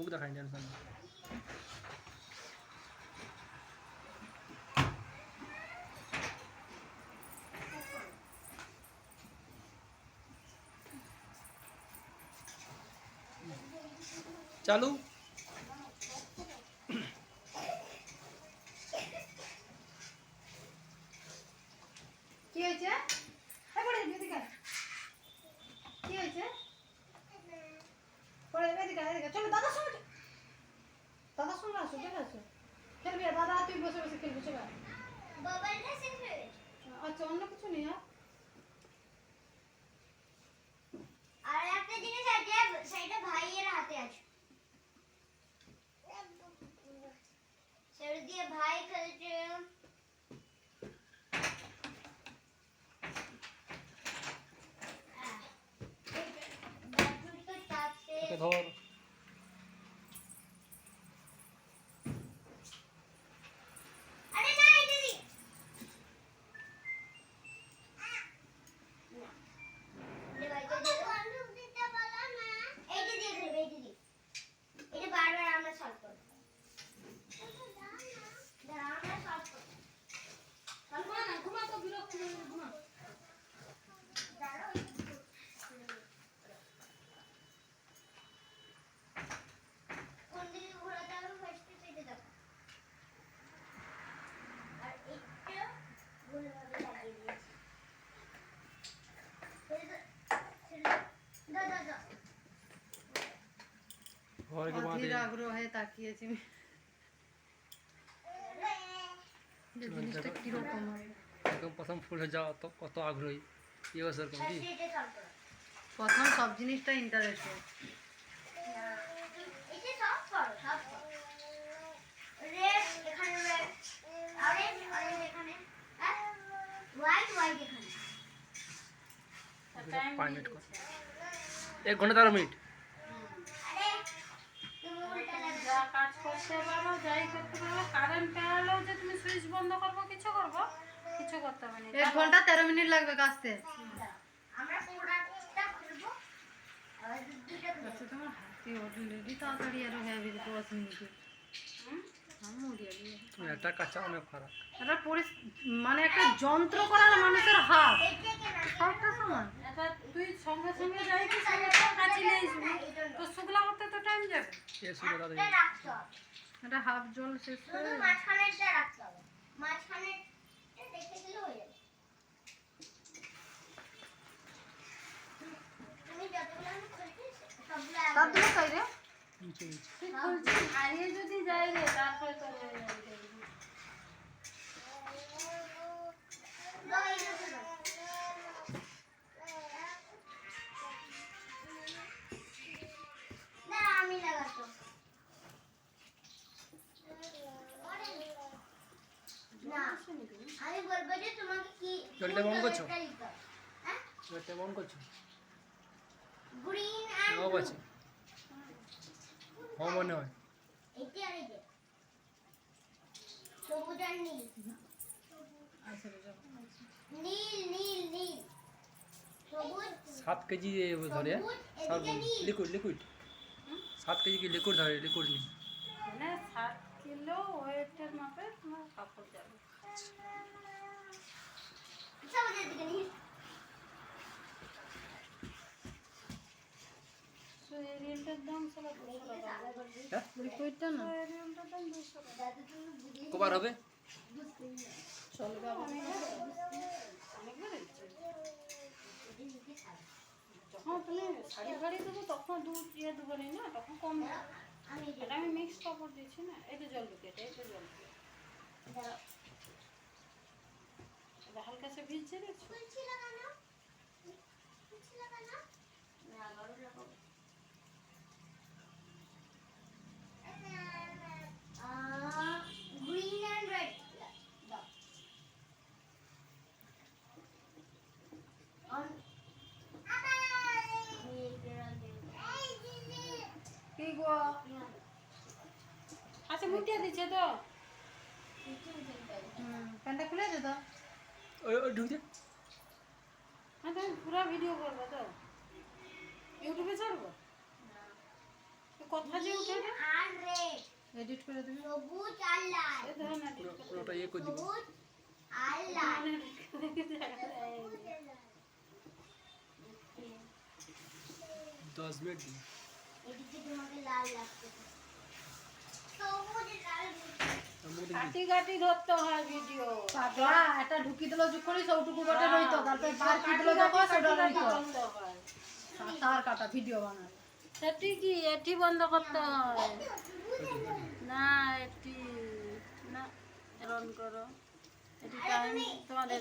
মুখ দেখাই টেনশন নেই। চালু আচ্ছা অন্য কিছু নেই আর আর একটা জিনিস আছে সেটা ভাইয়ের হাতে আছে সেটা দিয়ে ভাই খেলছে আহ, ব্যাটুরিটা চাপছে। ওকে ধর আরে না এটা দি এইটা দিয়ে খেলবে এইটা দিয়ে এটা বারবার আমরা সলভ করব দাঁড়া, আমরা সলভ করব ঘুমা না ঘুমা তো বিরক্ত হয়ে যাবে, ঘুমা দাঁড়াও কোন দিকে ঘোরাতে হবে ফার্স্টে সেটা দেখো আর এটা ভুলভাবে লাগিয়ে দিয়েছি ছেড়ে দাও, ছেড়ে দাও। দাও, দাও, দাও। ঘরে কি বাঁধে অধীর আগ্রহে তাকিয়েছি। আমি। জিনিসটা কীরকম একদম প্রথম ফুল হয়ে যাওয়া তো কত আগ্রহী। কি অবস্থা কি। প্রথম সব জিনিসটা ইন্টারেস্টেড এটা সব করো, সব করো। Red, এখানে red, orange, orange এখানে, হ্যাঁ? White, white এখানে। পাঁচ মিনিট কর এক ঘণ্টা তেরো মিনিট আরে, তুমি উল্টা লাগছো। যা পারো যাই করতে পারো কারেন্ট যে তুমি সুইচ বন্ধ করব কিছু করব? কিছু করতে হবে না। এক ঘণ্টা তেরো মিনিট লাগবে কাজতে। আমরা পুরোটা। আচ্ছা তোমার হাতে অলরেডি তাড়াতাড়ি আরও হয়ে কাঁচা অনেক খারাপ। এটা মানে একটা যন্ত্র করার মানুষের হাত। সবটা সমান। এটা তুই সঙ্গে সঙ্গে যাই কি সঙ্গে সঙ্গে কাছে নিয়ে আসবি। তো শুকলা করতে তো টাইম যাবে। এ এটা হাফ জল শেষ করে মাঝখানেরটা রাখতে হবে। মাঝখানেরটা রেখে দিলে হয়ে যাবে। তুমি যতগুলো আমি খুলছি, সবগুলো তার একবারে- রে নিচে নিচে তুই খুলছিস হারিয়ে যদি যাই রে তারপরে তো হয়ে যাবে। আমি বলব যে তোমাকে কি জলটা বন্ধ করছ? কোন কালারটা নিতে হবে। হ্যাঁ? এটা মন করছ গ্রিন অ্যান্ড সব আছে হ্যাঁ মনে হয় এইটা আর এইটা। সবুজ আর নীল আচ্ছা যাও নীল নীল নীল সবুজ সাত কেজি এ ধরে সবুজ এদিকে নীল লিকুইড লিকুইড সাত কেজি কি লিকুইড ধরে লিকুইড নি মানে সাত কিলো ওয়েটের মাপে তোমার কাপড় যাবে কবার হবে যখন তুমি শাড়ি দেবো তখন দু ইয়ে দেবো নি তখন কম। আমি মিক্স কাপড় দিচ্ছি না তো জল ঢুকে এটা জল ঢুকে লাগানো না আবারও লাগাবো গ্রিন অ্যান্ড রেড কি গো? আচ্ছা মুটিয়ে দিচ্ছে তো। প্যান্টটা খুলে দে তো? ওই ওই ঢুকছে হ্যাঁ তুমি পুরো ভিডিও করবে তো ইউটিউবে ছাড়বো তো কথা যে উঠে গ্রিন আর রেড এডিট করে দিবি সবুজ আর লাল এই ধরুন না, পুরো- পুরোটা ইয়ে করে দিব সবুজ আর লাল দশ মিনিট দিন এদিকে তোমাকে লাল লাগছে সবুজ লাল তার মধ্যে কি- কাটি কাটি ধরতে হয় ভিডিও পাগলা এটা ঢুকি দিল যখনই সৌটুকু বটে রইতো তারপরে বার কি দিল যখন সেটা রইতো তার কাটা ভিডিও বানায় সেটি কি এটি বন্ধ করতে হয় না এটি না রন করো এটি টাইম তোমাদের